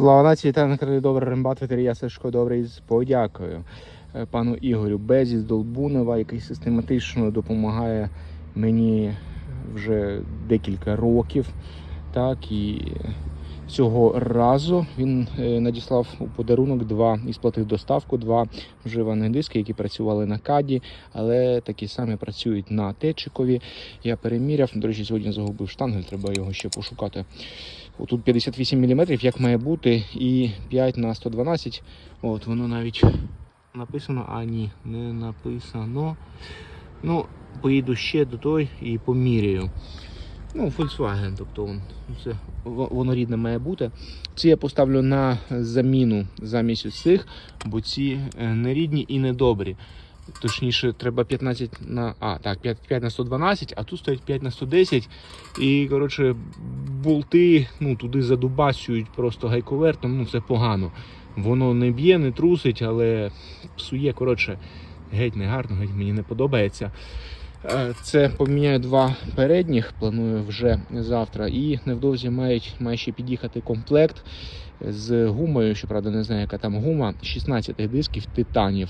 Слава нації та накрили добре рембат ветерія Сашко добрий з подякою е, пану Ігорю Безі з Долбунова, який систематично допомагає мені вже декілька років. Так і цього разу він е, надіслав у подарунок два і сплатив доставку, два вживаних диски, які працювали на каді, але такі самі працюють на течикові. Я переміряв. До речі, сьогодні загубив штангель, треба його ще пошукати. Тут 58 мм, як має бути, і 5 на 112. От воно навіть написано, а ні, не написано. Ну, поїду ще до той і поміряю. Ну, Volkswagen, тобто це, воно рідне має бути. Ці я поставлю на заміну замість цих, бо ці е, не рідні і не добрі. Точніше, треба 15 на. А, так, 5, 5 на 112, а тут стоять 5 на 110. І, коротше, болти ну, туди задубасюють просто гайковертом, ну це погано. Воно не б'є, не трусить, але псує, коротше, геть не гарно, геть мені не подобається. Е, Це поміняю два передніх, планую вже завтра. І невдовзі мають, має ще під'їхати комплект з гумою. Щоправда, не знаю, яка там гума. 16 дисків титанів.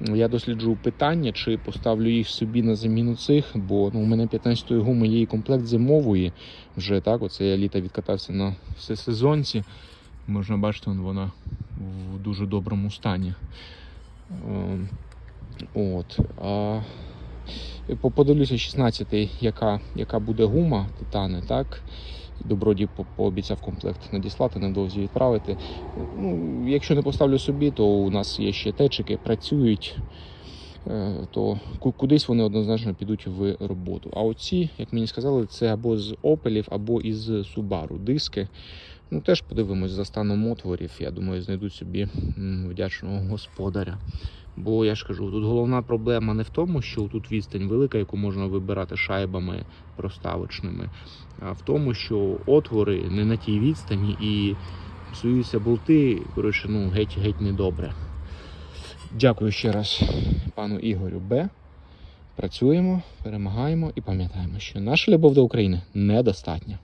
Я досліджу питання, чи поставлю їх собі на заміну цих, бо ну, у мене 15-ї гуми є і комплект зимової. Вже так, оце я літа відкатався на всесезонці. Можна бачити, вона в дуже доброму стані. Ем, От. А подивлюся 16-й, яка, яка буде гума титани, так? Добродій пообіцяв комплект надіслати, невдовзі відправити. Ну, якщо не поставлю собі, то у нас є ще течики, працюють, е, то кудись вони однозначно підуть в роботу. А оці, як мені сказали, це або з Opelів, або із Subaru диски. Ну, теж подивимось за станом отворів. Я думаю, знайдуть собі вдячного господаря. Бо я ж кажу, тут головна проблема не в тому, що тут відстань велика, яку можна вибирати шайбами проставочними, а в тому, що отвори не на тій відстані і псуються болти, коротше, ну геть геть недобре. Дякую ще раз пану Ігорю Б. Працюємо, перемагаємо і пам'ятаємо, що наша любов до України недостатня.